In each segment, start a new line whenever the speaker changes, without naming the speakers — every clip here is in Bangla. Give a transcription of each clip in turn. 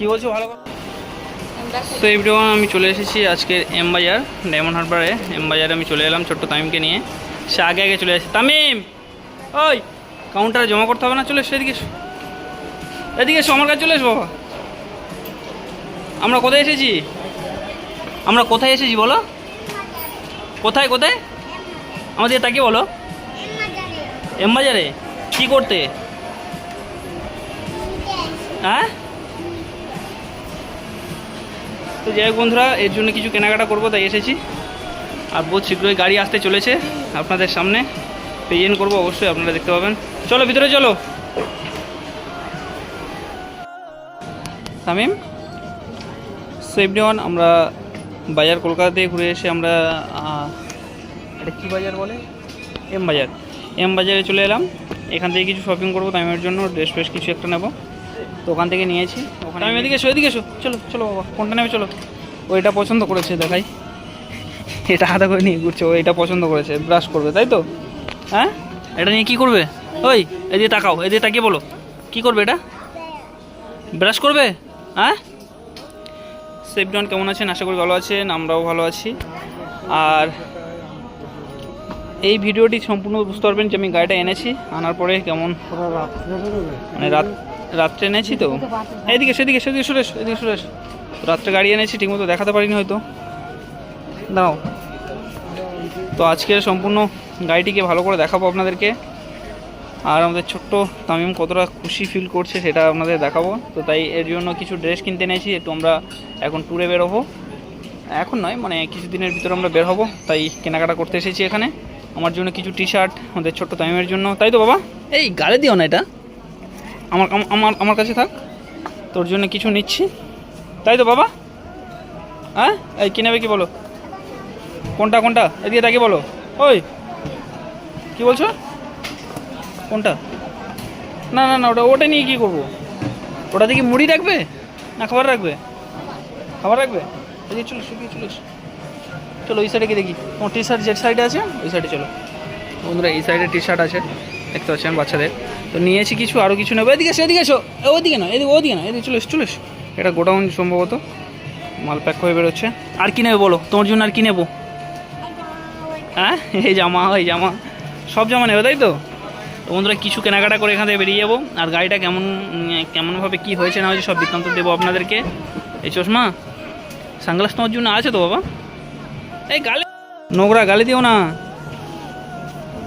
কি বলছো ভালো তো এভরিওয়ান আমি চলে এসেছি আজকের এম বাজার ডায়মন্ড হারবারে এম বাজারে আমি চলে এলাম ছোট্ট তামিমকে নিয়ে। সে আগে আগে চলে আসে তামিম! ওই কাউন্টারে জমা করতে হবে না চলে এসো এদিকে এদিকে এসো আমার কাছে চলে এসো বাবা। আমরা কোথায় এসেছি? আমরা কোথায় এসেছি বলো? কোথায় কোথায়? আমাদের তাকে বলো। এম বাজারে কী করতে? হ্যাঁ? তো যাই বন্ধুরা, এর জন্য কিছু কেনাকাটা করব, তাই এসেছি। আর বহুত শীঘ্রই গাড়ি আসতে চলেছে আপনাদের সামনে। প্রেজেন্ট করব অবশ্যই, আপনারা দেখতে পাবেন। চলো, ভিতরে চলো। তামিম সেভডিওয়ান আমরা বাজার কলকাতা থেকে ঘুরে এসে আমরা এটা কী বাজার বলে? এম বাজার। এম বাজারে চলে এলাম। এখান থেকে কিছু শপিং করব, তামিমের জন্য ড্রেস ফ্রেস কিছু একটা নেব। তো ওখান থেকে নিয়েছি। ওখানে আমি এদিকে এসো এদিকে এসো। চলো চলো বাবা কোনটা নেবে চলো। ওইটা পছন্দ করেছে দেখাই। এটা হাতে করে নিয়ে ঘুরছে ও এটা পছন্দ করেছে ব্রাশ করবে তাই তো? হ্যাঁ? এটা নিয়ে কি করবে? ওই এদিকে তাকাও এদিকে তাকিয়ে বলো। কি করবে এটা? ব্রাশ করবে? হ্যাঁ? সেফডন কেমন আছেন? আশা করি ভালো আছেন আমরাও ভালো আছি। আর এই ভিডিওটি সম্পূর্ণ বুঝতে পারবেন যে আমি গাড়িটা এনেছি আনার পরে কেমন মানে রাত রাত্রে এনেছি তো। এদিকে সেদিকে সেদিকে সুরেশ এদিকে সুরেশ রাত্রে গাড়ি এনেছি, ঠিকমতো দেখাতে পারিনি হয়তো। দাঁড়াও। তো আজকে সম্পূর্ণ গাড়িটিকে ভালো করে দেখাবো আপনাদেরকে। আর আমাদের ছোট্ট তামিম কতটা খুশি ফিল করছে সেটা আপনাদের দেখাবো। তো তাই এর জন্য কিছু ড্রেস কিনতে এনেছি, একটু আমরা এখন ট্যুরে বেরোবো। এখন নয় মানে কিছুদিনের ভিতরে আমরা বের হব। তাই কেনাকাটা করতে এসেছি এখানে। আমার জন্য কিছু টি শার্ট আমাদের ছোট্ট তামিমের জন্য। তাই তো বাবা? এই গালে দিও না এটা। আমার আমার আমার কাছে থাক। তোর জন্য কিছু নিচ্ছি। তাই তো বাবা? হ্যাঁ? এই, কী নেবে কি বলো? কোনটা কোনটা? এদিকে তাকে বলো। ওই, কি বলছো? কোনটা? না না না, ওটা ওটা নিয়ে কী করব? ওটা দেখি মুড়ি রাখবে? না, খাবার রাখবে? খাবার রাখবে? এদিকে চলো, শুকিয়ে চলো। চলো, ওই সাইডে গিয়ে দেখি। তোমার টি শার্ট যে সাইডে আছে? ওই সাইডে চলো। বন্ধুরা, এই সাইডে টি শার্ট আছে। দেখতে পাচ্ছেন বাচ্চাদের। তো নিয়েছি কিছু আরও কিছু নেব। এদিকে এসো এদিকে এসো। এ, ওইদিকে না এদিকে ওদিকে না এদিকে চলে এসো চলে এসো। এটা গোডাউন সম্ভবত। মাল প্যাক হয়ে বেরোচ্ছে। আর কি নেবে বলো? তোমার জন্য আর কি নেব? হ্যাঁ? এই জামা এই জামা। সব জামা নেবে তাই তো? তো বন্ধুরা কিছু কেনাকাটা করে এখান থেকে বেরিয়ে যাব। আর গাড়িটা কেমন কেমনভাবে কি হয়েছে না হয়েছে সব বৃত্তান্ত দেবো আপনাদেরকে। এই চশমা? সানগ্লাস তোমার জন্য আছে তো বাবা? এই গালে নোংরা গালি দিও না।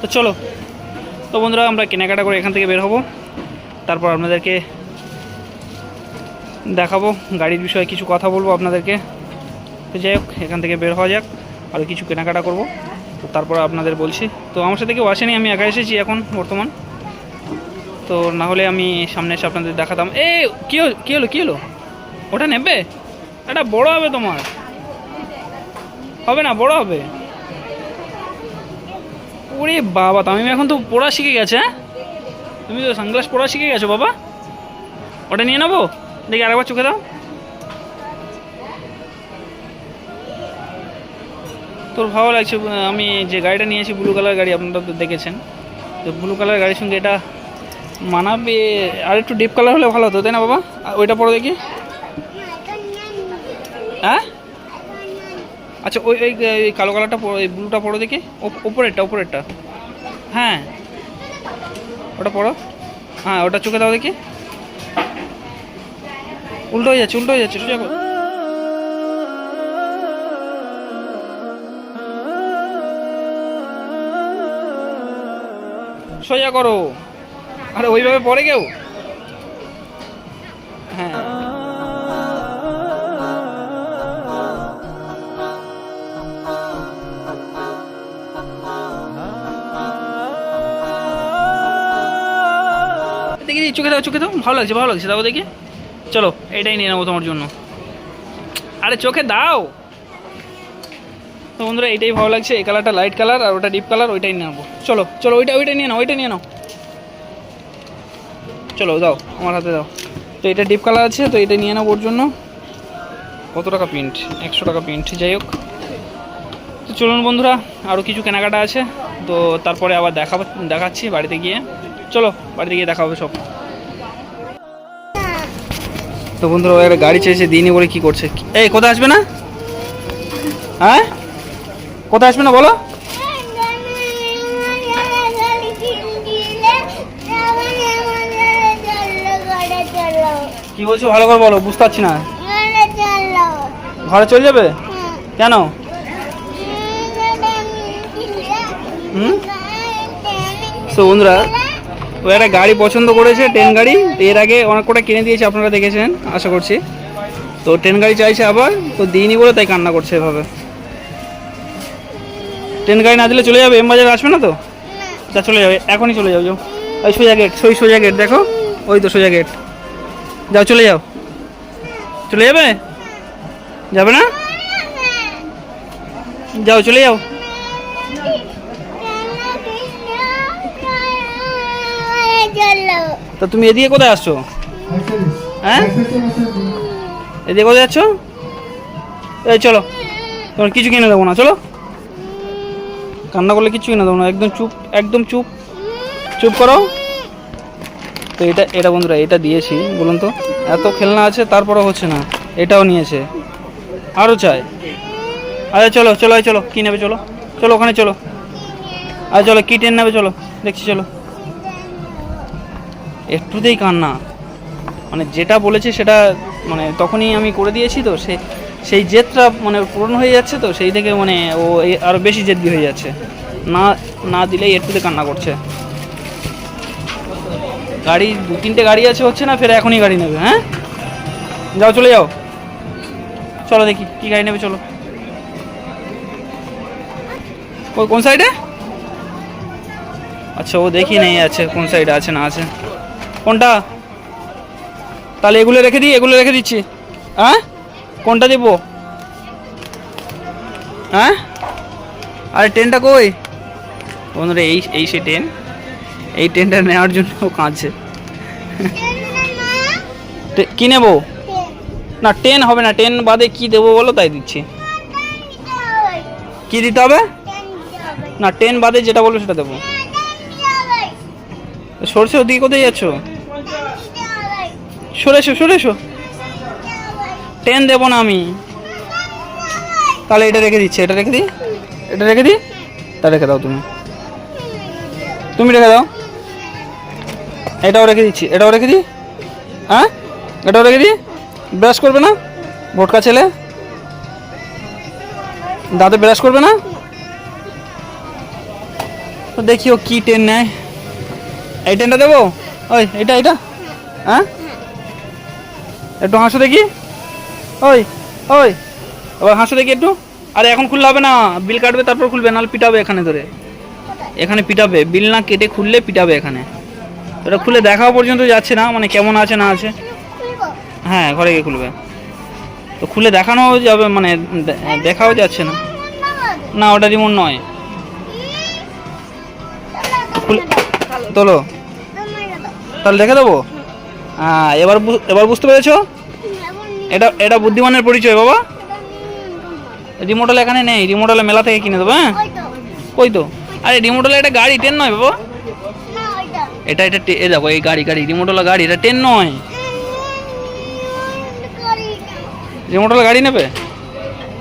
তো চলো। তো বন্ধুরা, আমরা কেনাকাটা করে এখান থেকে বের হব। তারপর আপনাদেরকে দেখাবো। গাড়ির বিষয়ে কিছু কথা বলব আপনাদেরকে। তো যাই হোক, এখান থেকে বের হওয়া যাক আরও কিছু কেনাকাটা করব। তো তারপর আপনাদের বলছি। তো আমার সাথে কেউ আসেনি, আমি একা এসেছি এখন বর্তমান। তো না হলে আমি সামনে এসে আপনাদের দেখাতাম। এ, কী কী হলো কী হলো? ওটা নেবে? এটা বড় হবে তোমার। হবে না, বড় হবে। ওরে বাবা, তামিম এখন তো পড়া শিখে গেছে হ্যাঁ? তুমি তো সানগ্লাস পড়া শিখে গেছো, বাবা। ওটা নিয়ে নেব? দেখি আরেকবার চোখে দাও। তোর ভালো লাগছে আমি যে গাড়িটা নিয়েছি ব্লু কালার গাড়ি, আপনারা তো দেখেছেন। তো ব্লু কালার গাড়ির সঙ্গে এটা মানাবে, আর একটু ডিপ কালার হলে ভালো হতো, তাই না, বাবা? ওইটা পরে দেখি। হ্যাঁ? আচ্ছা ওই ওই কালো কালারটা পরো- ওই ব্লুটা পড়ো দেখি। ওপ- ওপরেরটা ওপরেরটা। হ্যাঁ। ওটা পড়ো হ্যাঁ ওটা চোখে দাও দেখি। উল্টো হয়ে যাচ্ছে, উল্টো হয়ে যাচ্ছে, সোজা করো। সোজা করো। আরে, ওইভাবে পড়ে কেউ? দেখি, চোখে দাও চোখে দাও। ভালো লাগছে ভালো লাগছে। দাও দেখি, চলো এটাই নিয়ে নেব তোমার জন্য। আরে, চোখে দাও। তো বন্ধুরা এটাই ভালো লাগছে। এই কালারটা লাইট কালার আর ওটা ডিপ কালার ওইটাই নিয়ে নেব। চলো চলো, ওইটা ওইটা নিয়ে নাও, ওইটা নিয়ে নাও। চলো, দাও, আমার হাতে দাও। তো এটা ডিপ কালার আছে, তো এটা নিয়ে নেব ওর জন্য। কত টাকা প্রিন্ট একশো টাকা প্রিন্ট যাই হোক। তো চলুন বন্ধুরা আরও কিছু কেনাকাটা আছে। তো তারপরে আবার দেখা দেখাচ্ছি বাড়িতে গিয়ে। চলো বাড়িতে গিয়ে দেখা হবে সব। তো বন্ধুরা ও একটা গাড়ি চেয়েছে দিইনি বলে কি করছে? এই কোথায় আসবে না? হ্যাঁ? কোথায় আসবে না বলো? কি বলছো? ভালো করে বলো বুঝতে পারছি না। ঘরে চলে যাবে? কেন? হুম? তো বন্ধুরা ও একটা গাড়ি পছন্দ করেছে, ট্রেন গাড়ি। এর আগে অনেক কটা কিনে দিয়েছে, আপনারা দেখেছেন, আশা করছি। তো ট্রেন গাড়ি চাইছে আবার, তো দিইনি বলে তাই কান্না করছে এভাবে। ট্রেন গাড়ি না দিলে চলে যাবে এম বাজারে আসবে না তো? যা চলে যাবে, এখনই চলে যাও যাও। ওই সোজা গেট সই সোজা গেট দেখো। ওই তো সোজা গেট যাও, চলে যাও। চলে যাবে? যাবে না? যাও, চলে যাও। তা তুমি এদিকে কোথায় আসছো? হ্যাঁ? এদিকে কোথায় যাচ্ছ? এই চলো, তোমার কিছু কিনে দেবো না, চলো। কান্না করলে কিছু কিনে দেবো না, একদম চুপ একদম চুপ। চুপ করো। তো এটা এটা বন্ধুরা, এটা দিয়েছি, বলুন তো। এত খেলনা আছে তারপরে হচ্ছে না, এটাও নিয়েছে। আরও চাই। আচ্ছা চলো চলো চলো, কী নেবে, চলো। চলো, ওখানে চলো। আর চলো, কী ট্রেন নেবে, চলো, দেখছি, চলো। একটুতেই কান্না। মানে যেটা বলেছে সেটা মানে তখনই আমি করে দিয়েছি তো, সে, সেই জেদটা মানে পূরণ হয়ে যাচ্ছে তো, সেই থেকে মানে ও আরও বেশি জেদি হয়ে যাচ্ছে। না না দিলেই একটুতে কান্না করছে। গাড়ি, দু তিনটে গাড়ি আছে হচ্ছে না, ফের এখনই গাড়ি নেবে হ্যাঁ? যাও, চলে যাও। চলো দেখি, কি গাড়ি নেবে, চলো। ওই কোন সাইডে আচ্ছা ও দেখি নেই, আছে কোন সাইডে আছে না, আছে। কোনটা? তাহলে এগুলো রেখে দিই, এগুলো রেখে দিচ্ছি। হ্যাঁ? কোনটা দেবো? হ্যাঁ? আরে ট্রেনটা কই? বন্ধুরা, এই এই সে ট্রেন। এই ট্রেনটা নেওয়ার জন্য কাঁদছে। কি নেব? না টেন হবে না টেন বাদে কি দেবো বলো, তাই দিচ্ছি। কি দিতে হবে? না টেন বাদে যেটা বলব সেটা দেবো। সরষে ওদিকে কোথায় যাচ্ছ? সরে এসো সরে এসো। টেন দেবো না আমি। তাহলে এটা রেখে দিচ্ছি, এটা রেখে দিই এটা রেখে দিই তা রেখে দাও তুমি। তুমি রেখে দাও। এটাও রেখে দিচ্ছি, এটাও রেখে দিই হ্যাঁ? এটাও রেখে দিই ব্রাশ করবে না? ভোটকা ছেলে? দাঁতে ব্রাশ করবে না? দেখিও কি ট্রেন নেয়। এই ট্রেনটা দেবো? ওই, এটা এটা। হ্যাঁ? একটু হাসো দেখি। ওই ওই। এবার হাসো দেখি একটু। আরে এখন খুললে হবে না। বিল কাটবে, তারপর খুলবে, নাহলে পিটাবে এখানে ধরে। এখানে পিটাবে। বিল না কেটে খুললে পিটাবে এখানে। এটা খুলে দেখাও পর্যন্ত যাচ্ছে না মানে কেমন আছে না আছে। হ্যাঁ ঘরে গিয়ে খুলবে। তো খুলে দেখানো যাবে মানে দেখাও যাচ্ছে না। না, ওটা রিমোট নয়। তোলো। তাহলে দেখে দেবো? হ্যাঁ এবার এবার বুঝতে পেরেছ? এটা এটা বুদ্ধিমানের পরিচয় বাবা? রিমোটাল এখানে নেই রিমোটালে মেলা থেকে কিনে দেবো হ্যাঁ? কই তো? আরে রিমোটালে এটা গাড়ি ট্রেন নয় বাবা? এটা এটা এ দেখো এই গাড়ি গাড়ি রিমোটালা গাড়ি এটা ট্রেন নয়। রিমোটালা গাড়ি নেবে?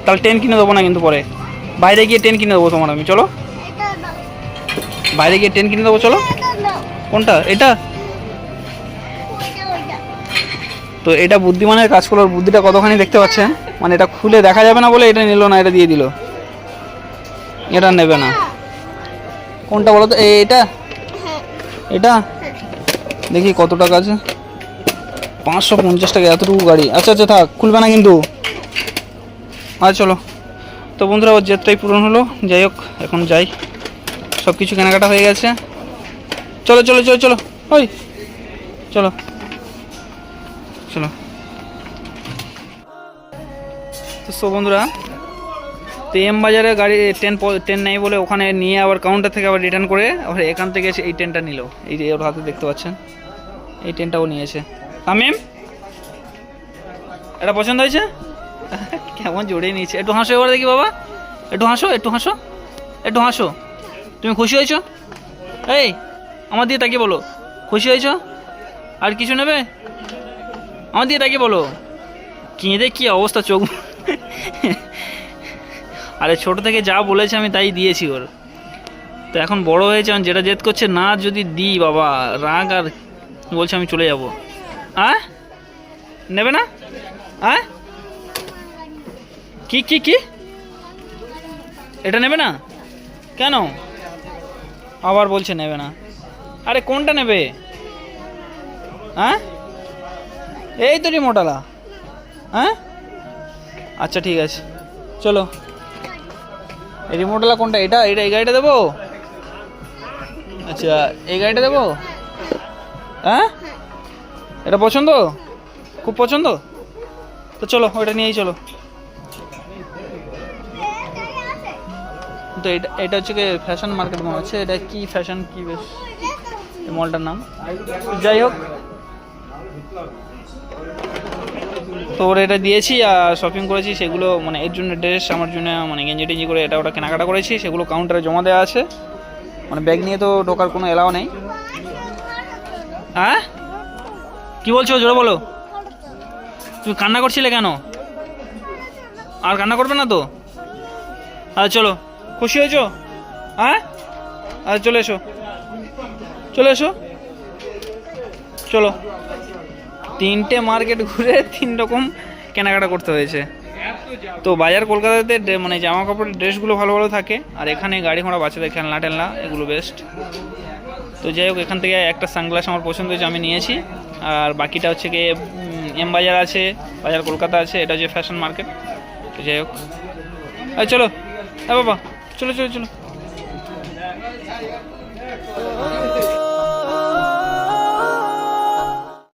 তাহলে ট্রেন কিনে দেবো না কিন্তু পরে। বাইরে গিয়ে ট্রেন কিনে দেবো তোমার আমি চলো। বাইরে গিয়ে ট্রেন কিনে দেবো চলো। কোনটা? এটা? তো এটা বুদ্ধিমানের কাজ করল বুদ্ধিটা কতখানি দেখতে পাচ্ছেন মানে এটা খুলে দেখা যাবে না বলে এটা নিল না, এটা দিয়ে দিল। এটা নেবে না। কোনটা বলো তো? এটা? এটা? দেখি কত টাকা আছে। পাঁচশো পঞ্চাশ টাকা, এতটুকু গাড়ি। আচ্ছা আচ্ছা থাক, খুলবে না কিন্তু। আচ্ছা চলো। তো বন্ধুরা, ওর জেদটাই পূরণ হলো। যাই হোক, এখন যাই। সব কিছু কেনাকাটা হয়ে গেছে। চলো চলো চলো চলো। ওই, চলো। চলো। তো সো বন্ধুরা, তো এম বাজারে গাড়ি ট্রেন ট্রেন নেই বলে ওখানে নিয়ে আবার কাউন্টার থেকে আবার রিটার্ন করে আবার এখান থেকে এসে এই ট্রেনটা নিল। এই যে ওর হাতে দেখতে পাচ্ছেন, এই ট্রেনটাও নিয়েছে। তামিম এটা পছন্দ হয়েছে? কেমন জোরে নিয়েছে। একটু হাসো এবার দেখি বাবা। একটু হাসো একটু হাসো একটু হাসো। তুমি খুশি হয়েছো? এই, আমার দিয়ে তাকে বলো। খুশি হয়েছো? আর কিছু নেবে? আমার দিয়ে তাকে বলো। কেঁদে কি অবস্থা চোখ আরে ছোট থেকে যা বলেছে আমি তাই দিয়েছি ওর। তো এখন বড় হয়েছে আমি যেটা জেদ করছে না যদি দিই বাবা, রাগ আর বলছে আমি চলে যাব। হ্যাঁ নেবে না? হ্যাঁ কি কি কি? এটা নেবে না? কেন? আবার বলছে নেবে না। আরে কোনটা নেবে? হ্যাঁ এই তো রিমোটালা হ্যাঁ? আচ্ছা ঠিক আছে। চলো। এই রিমোটওয়ালা কোনটা? এটা এটা, এই গাড়িটা দেবো? আচ্ছা এই গাড়িটা দেবো? হ্যাঁ? এটা পছন্দ? খুব পছন্দ? তো চলো, ওইটা নিয়েই চলো। তো এটা এটা হচ্ছে কি ফ্যাশন মার্কেট মনে হচ্ছে এটা কি ফ্যাশন, কি বেশ? মলটার নাম? যাই হোক। তো ওর এটা দিয়েছি আর শপিং করেছি, সেগুলো মানে এর জন্য ড্রেস আমার জন্য মানে গেঞ্জি টেঞ্জি করে এটা ওটা কেনাকাটা করেছি, সেগুলো কাউন্টারে জমা দেওয়া আছে। মানে ব্যাগ নিয়ে তো ঢোকার কোনো এলাও নেই। হ্যাঁ? কি বলছো? জোরে বলো। তুমি কান্না করছিলে কেন? আর কান্না করবে না তো? আচ্ছা চলো। খুশি হয়েছো? হ্যাঁ? আচ্ছা চলে এসো। চলে এসো। চলো। তিনটে মার্কেট ঘুরে তিন রকম কেনাকাটা করতে হয়েছে। তো বাজার কলকাতাতে মানে জামা কাপড়ের ড্রেসগুলো ভালো ভালো থাকে, আর এখানে গাড়ি ঘোড়া, বাচ্চাদের খেলনা টেলনা, এগুলো বেস্ট তো যাই হোক, এখান থেকে একটা সানগ্লাস আমার পছন্দ হয়েছে, আমি নিয়েছি। আর বাকিটা হচ্ছে গিয়ে এম বাজার আছে, বাজার কলকাতা আছে, এটা হচ্ছে ফ্যাশন মার্কেট তো যাই হোক। আর চলো। হ্যাঁ বাবা, চলো চলো চলো।